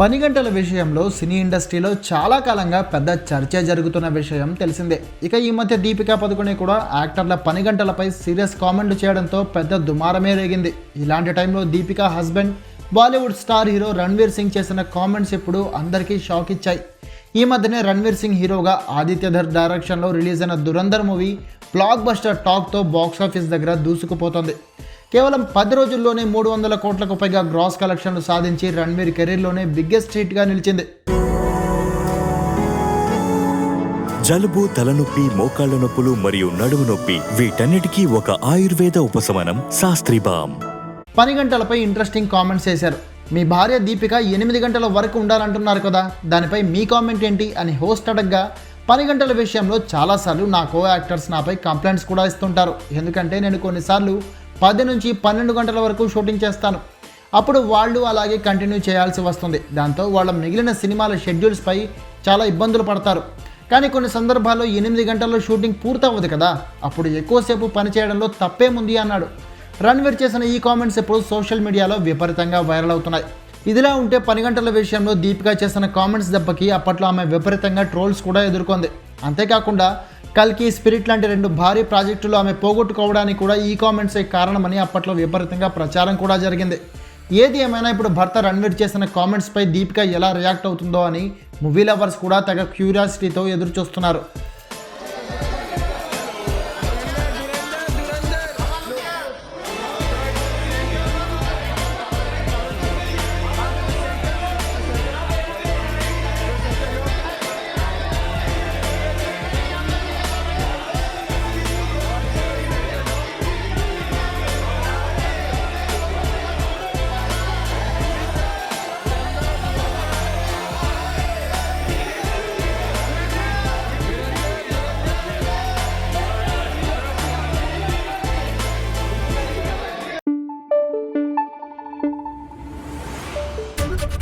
పని గంటల విషయంలో సినీ ఇండస్ట్రీలో చాలా కాలంగా పెద్ద చర్చ జరుగుతున్న విషయం తెలిసిందే. ఇక ఈ మధ్య దీపికా పదుకొనే కూడా యాక్టర్ల పని గంటలపై సీరియస్ కామెంట్లు చేయడంతో పెద్ద దుమారమే రేగింది. ఇలాంటి టైంలో Deepika husband Bollywood star hero Ranveer Singh చేసిన కామెంట్స్ ఇప్పుడు అందరికీ షాక్ ఇచ్చాయి. ఈ మధ్యనే రణ్వీర్ సింగ్ హీరోగా ఆదిత్యధర్ డైరెక్షన్లో రిలీజ్ అయిన దురంధర్ మూవీ బ్లాక్ బస్టర్ టాక్తో బాక్సాఫీస్ దగ్గర దూసుకుపోతోంది. కేవలం పది రోజుల్లోనే మూడు వందల కోట్లకు పైగా గ్రాస్ కలెక్షన్లు సాధించి రణ్వీర్ కెరీర్లోనే బిగ్గెస్ట్ హిట్గా నిలిచింది. జలుబు తలనొప్పి మోకాళ్ళ నొప్పులు మరియు నడుము నొప్పి వీటన్నిటికీ ఒక ఆయుర్వేద ఉపశమనం శాస్త్రి బామ్. పని గంటలపై ఇంట్రెస్టింగ్ కామెంట్స్ చేశారు. మీ భార్య దీపిక ఎనిమిది గంటల వరకు ఉండాలంటున్నారు కదా దానిపై మీ కామెంట్ ఏంటి అని హోస్ట్ అడగ్గా పని గంటల విషయంలో చాలాసార్లు నా కో యాక్టర్స్ నాపై కంప్లైంట్స్ కూడా ఇస్తుంటారు. ఎందుకంటే నేను కొన్నిసార్లు పది నుంచి పన్నెండు గంటల వరకు షూటింగ్ చేస్తాను. అప్పుడు వాళ్ళు అలాగే కంటిన్యూ చేయాల్సి వస్తుంది. దాంతో వాళ్ళ మిగిలిన సినిమాల షెడ్యూల్స్పై చాలా ఇబ్బందులు పడతారు. కానీ కొన్ని సందర్భాల్లో ఎనిమిది గంటల్లో షూటింగ్ పూర్తవ్వదు కదా అప్పుడు ఎక్కువసేపు పని చేయడంలో తప్పేముంది అన్నాడు. రణ్వీర్ చేసిన ఈ కామెంట్స్ ఇప్పుడు సోషల్ మీడియాలో విపరీతంగా వైరల్ అవుతున్నాయి. ఇదిలా ఉంటే పని గంటల విషయంలో దీపిక చేసిన కామెంట్స్ దెబ్బకి అప్పట్లో ఆమె విపరీతంగా ట్రోల్స్ కూడా ఎదుర్కొంది. అంతేకాకుండా కల్కి స్పిరిట్ లాంటి రెండు భారీ ప్రాజెక్టులు ఆమె పోగొట్టుకోవడానికి కూడా ఈ కామెంట్సే కారణమని అప్పట్లో విపరీతంగా ప్రచారం కూడా జరిగింది. ఏది ఏమైనా ఇప్పుడు భర్త రణ్వీర్ చేసిన కామెంట్స్పై దీపిక ఎలా రియాక్ట్ అవుతుందో అని మూవీ లవర్స్ కూడా తెగ క్యూరియాసిటీతో ఎదురు చూస్తున్నారు